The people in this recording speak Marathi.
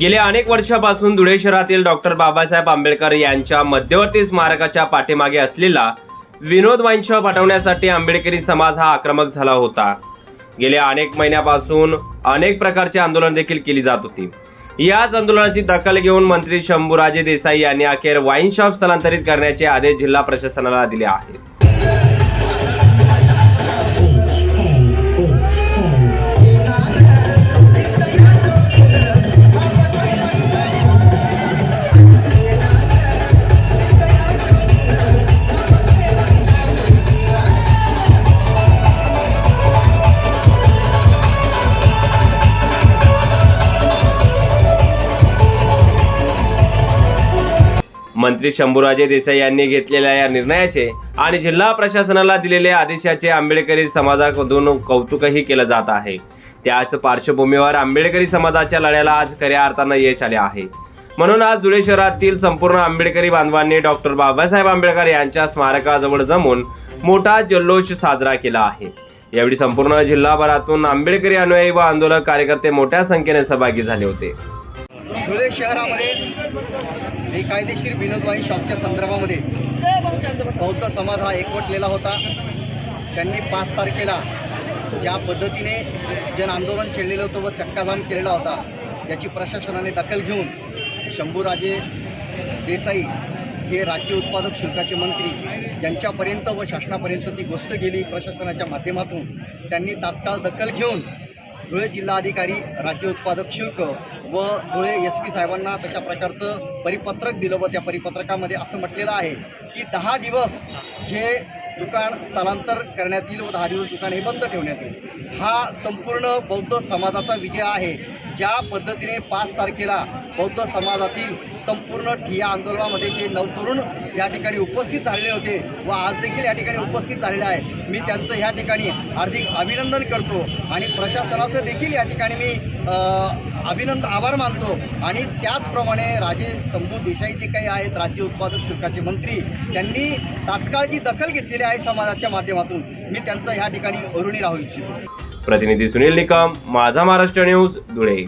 गेल्या अनेक वर्षापासून धुळे शहरातील डॉक्टर बाबासाहेब आंबेडकर यांच्या मध्यवर्ती स्मारकाच्या पाठीमागे असलेला विनोद वाईन शॉप हटवण्यासाठी आंबेडकरी समाज हा आक्रमक झाला होता. गेल्या अनेक महिन्यापासून अनेक प्रकारचे आंदोलन देखील केली जात होती. याच आंदोलनाची दखल घेऊन मंत्री शंभूराजे देसाई यांनी अखेर वाईन शॉप स्थलांतरित करण्याचे आदेश जिल्हा प्रशासनाला दिले आहेत. मंत्री शंभूराजे देसाई यांनी घेतलेल्या या निर्णयाचे आणि जिल्हा प्रशासनाला दिलेल्या आदेशाचे आंबेडकरी समाजाकडून कौतुकही केलं जात आहे. त्याच पार्श्वभूमीवर आंबेडकरी समाजाच्या लढ्याला आज खऱ्या अर्थानं यश आले आहे. म्हणून आज धुळे शहरातील संपूर्ण आंबेडकरी बांधवांनी डॉक्टर बाबासाहेब आंबेडकर यांच्या स्मारकाजवळ जमून मोठा जल्लोष साजरा केला आहे. यावेळी संपूर्ण जिल्हाभरातून आंबेडकरी अनुयायी व आंदोलक कार्यकर्ते मोठ्या संख्येने सहभागी झाले होते. धुळे शहरामध्ये बेकायदेशीर विनोदवाई शॉपच्या संदर्भामध्ये बौद्ध समाज हा एकवटलेला होता. त्यांनी पाच तारखेला ज्या पद्धतीने जन आंदोलन छेडलेलं होतं व चक्काजाम केलेला होता याची प्रशासनाने दखल घेऊन शंभूराजे देसाई हे राज्य उत्पादक शुल्काचे मंत्री यांच्यापर्यंत व शासनापर्यंत ती गोष्ट गेली. प्रशासनाच्या माध्यमातून त्यांनी तात्काळ दखल घेऊन धुळे जिल्हाधिकारी राज्य उत्पादक शुल्क व धुळे एस पी साहेबांना तशा प्रकारचं परिपत्रक दिलं व त्या परिपत्रकामध्ये असं म्हटलेलं आहे की दहा दिवस हे दुकान स्थलांतर करण्यात येईल व दहा दिवस दुकान हे बंद ठेवण्यात येईल. हा संपूर्ण बौद्ध समाजाचा विजय आहे. ज्या पद्धतीने पाच तारखेला बौद्ध समाजातील संपूर्ण ठिया आंदोलनामध्ये जे नवतरुण या ठिकाणी उपस्थित झालेले होते व आज देखील या ठिकाणी उपस्थित झालेले आहेत. मी त्यांचं ह्या ठिकाणी हार्दिक अभिनंदन करतो आणि प्रशासनाचं देखील या ठिकाणी मी अभिनंद अभिनंदन आभार मानतो. आणि त्याचप्रमाणे राजे शंभू देसाई जे काही आहेत राज्य उत्पादक शुल्काचे मंत्री त्यांनी तात्काळ जी दखल घेतलेली आहे समाजाच्या माध्यमातून मी त्यांचं ह्या ठिकाणी अरुणी राहू इच्छितो. प्रतिनिधी सुनील निकम माझा महाराष्ट्र न्यूज धुळे.